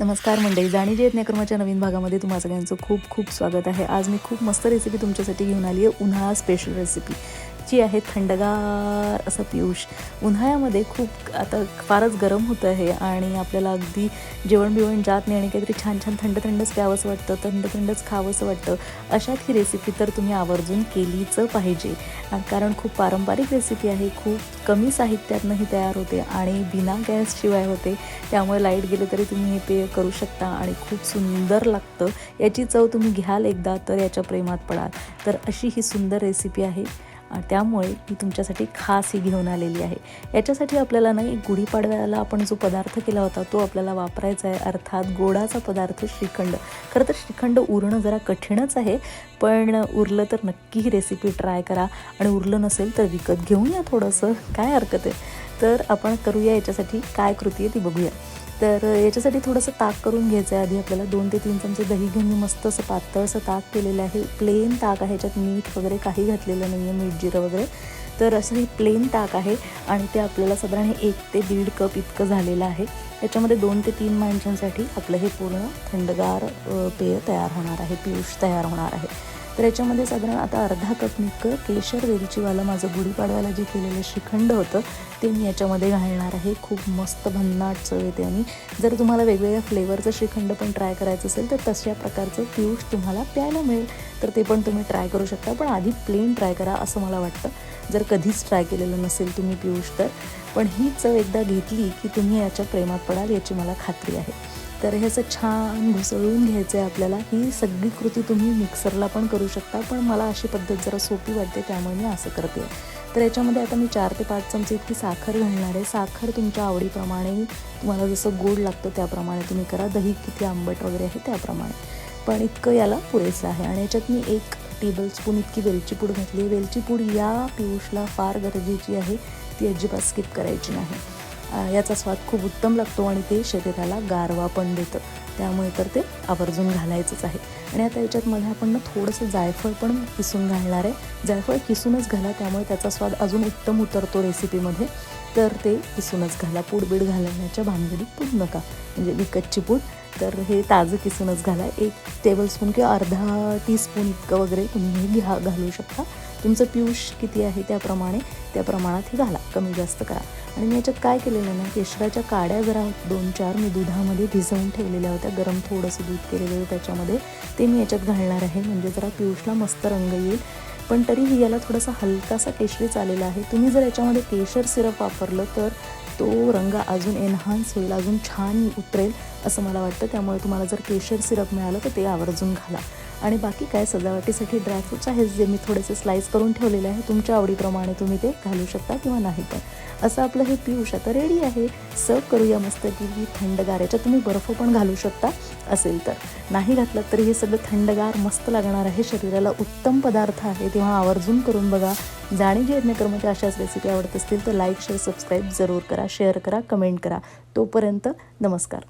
नमस्कार मंडळी जाणी जे यज्ञक्रमाच्या नवीन भागामध्ये तुम्हा सगळ्यांचं खूप खूप स्वागत आहे. आज मी खूप मस्त रेसिपी तुमच्यासाठी घेऊन आली आहे उन्हाळा स्पेशल रेसिपी जी आहे थंडगार असं पियुष. उन्हाळ्यामध्ये खूप आता फारच गरम होतं आहे आणि आपल्याला अगदी जेवण बिवण जात नाही आणि काहीतरी छान छान थंड थंडच प्यावंसं वाटतं थंड थंडच खावंसं वाटतं. अशात ही रेसिपी तर तुम्ही आवर्जून केलीच पाहिजे. कारण खूप पारंपरिक रेसिपी आहे खूप कमी साहित्यातनं ही तयार होते आणि बिना गॅसशिवाय होते. त्यामुळे लाइट गेले तरी तुम्ही हे पेय करू शकता आणि खूप सुंदर लागतं. याची चव तुम्ही घ्याल एकदा तर याच्या प्रेमात पडाल. तर अशी ही सुंदर रेसिपी आहे. त्यामुळे मी तुमच्यासाठी खास ही घेऊन आलेली आहे. याच्यासाठी आपल्याला ना एक गुढीपाडव्याला आपण जो पदार्थ केला होता तो आपल्याला वापरायचा आहे. अर्थात गोडाचा पदार्थ श्रीखंड. खरं तर श्रीखंड उरणं जरा कठीणच आहे पण उरलं तर नक्की ही रेसिपी ट्राय करा. आणि उरलं नसेल तर विकत घेऊन या थोडंसं. काय हरकत आहे? तर आपण करूया याच्यासाठी काय कृती आहे ती बघूया. तर याच्यासाठी थोडंसं ताक करून घ्यायचं आहे आधी आपल्याला. दोन ते तीन चमचे दही घेऊन मी मस्त असं पातळ असं ताक केलेलं आहे. प्लेन ताक आहे ह्याच्यात मीठ वगैरे काही घातलेलं नाही आहे मीठ जिरं वगैरे. तर असं हे प्लेन ताक आहे आणि ते आपल्याला साधारण हे एक ते दीड कप इतकं झालेलं आहे. त्याच्यामध्ये दोन ते तीन माणसांसाठी आपलं हे पूर्ण थंडगार पेय तयार होणार आहे पियुष तयार होणार आहे. तर याच्यामध्ये साधारण आता अर्धा कप इतकं केशर वेलचीवालं माझं गुढीपाडव्याला जे केलेलं श्रीखंड होतं ते मी याच्यामध्ये घालणार आहे. खूप मस्त भन्नाट चव येते आणि जर तुम्हाला वेगवेगळ्या फ्लेवरचं श्रीखंड पण ट्राय करायचं असेल तर तशा प्रकारचं प्युश तुम्हाला प्यायला मिळेल. तर ते पण तुम्ही ट्राय करू शकता पण आधी प्लेन ट्राय करा असं मला वाटतं. जर कधीच ट्राय केलेलं नसेल तुम्ही पिऊश तर. पण ही चव एकदा घेतली की तुम्ही याच्या प्रेमात पडाल याची मला खात्री आहे. तर हे असं छान घुसळून घ्यायचं आहे आपल्याला. ही सगळी कृती तुम्ही मिक्सरला पण करू शकता पण मला अशी पद्धत जरा सोपी वाटते त्यामुळे मी असं करते. तर याच्यामध्ये आता मी चार ते पाच चमचे इतकी साखर घालणार आहे. साखर तुमच्या आवडीप्रमाणे तुम्हाला जसं गोड लागतं त्याप्रमाणे तुम्ही करा. दही किती आंबट वगैरे आहे त्याप्रमाणे. पण इतकं याला पुरेसं आहे. आणि याच्यात मी एक टेबलस्पून इतकी वेलची पूड घातली आहे. वेलची पूड या पियुषला फार गरजेची आहे. ती अजिबात स्किप करायची नाही. याचा स्वाद खूप उत्तम लागतो आणि ते शरीराला गारवा पण देतं. त्यामुळे तर ते आवर्जून घालायचंच आहे. आणि आता याच्यात मध्ये आपण ना थोडंसं जायफळ पण किसून घालणार आहे. जायफळ किसूनच घाला त्यामुळे त्याचा स्वाद अजून उत्तम उतरतो रेसिपीमध्ये. तर ते किसूनच घाला. पूडबीड घालण्याच्या भानगडीत पूड नका. म्हणजे विकतची पूड. तर हे ताजं किसूनच घाला. एक टेबलस्पून किंवा अर्धा टीस्पून इतकं वगैरे तुम्ही हे घ्या घालू शकता. तुमचं पियुष किती आहे त्याप्रमाणे त्या प्रमाणात हे घाला कमी जास्त करा. आणि मी याच्यात काय केलेलं ना केशराच्या काड्या जरा दोन चार मी दुधामध्ये भिजवून ठेवलेल्या होत्या गरम थोडंसं दूध केलेलं होतं त्याच्यामध्ये. ते मी याच्यात घालणार आहे म्हणजे जरा पियुषला मस्त रंग येईल. पण तरीही याला थोडासा हलकासा केशरीच आलेला आहे. तुम्ही जर याच्यामध्ये केशर सिरप वापरलं तर तो रंग अजून एनहान्स होईल अजून छान उतरेल असं मला वाटतं. त्यामुळे तुम्हाला जर केशर सिरप मिळालं तर ते आवर्जून घाला. आणि बाकी काय सजावटीसाठी ड्रायफ्रूट्स आहेत जे मी थोडेसे स्लाईस करून ठेवलेले आहे तुमच्या आवडीप्रमाणे तुम्ही ते घालू शकता किंवा नाही पण. असं आपलं हे पियुष आता रेडी आहे. सर्व करूया मस्त की थंडगार. याच्यात तुम्ही बर्फ पण घालू शकता. असेल तर. नाही घातलं तरी हे सगळं थंडगार मस्त लागणार आहे. शरीराला उत्तम पदार्थ आहे. तेव्हा आवर्जून करून बघा. जाणे जी यज्ञकर्माच्या अशाच रेसिपी आवडत असतील तर लाईक शेअर सबस्क्राईब जरूर करा. शेअर करा कमेंट करा. तोपर्यंत नमस्कार.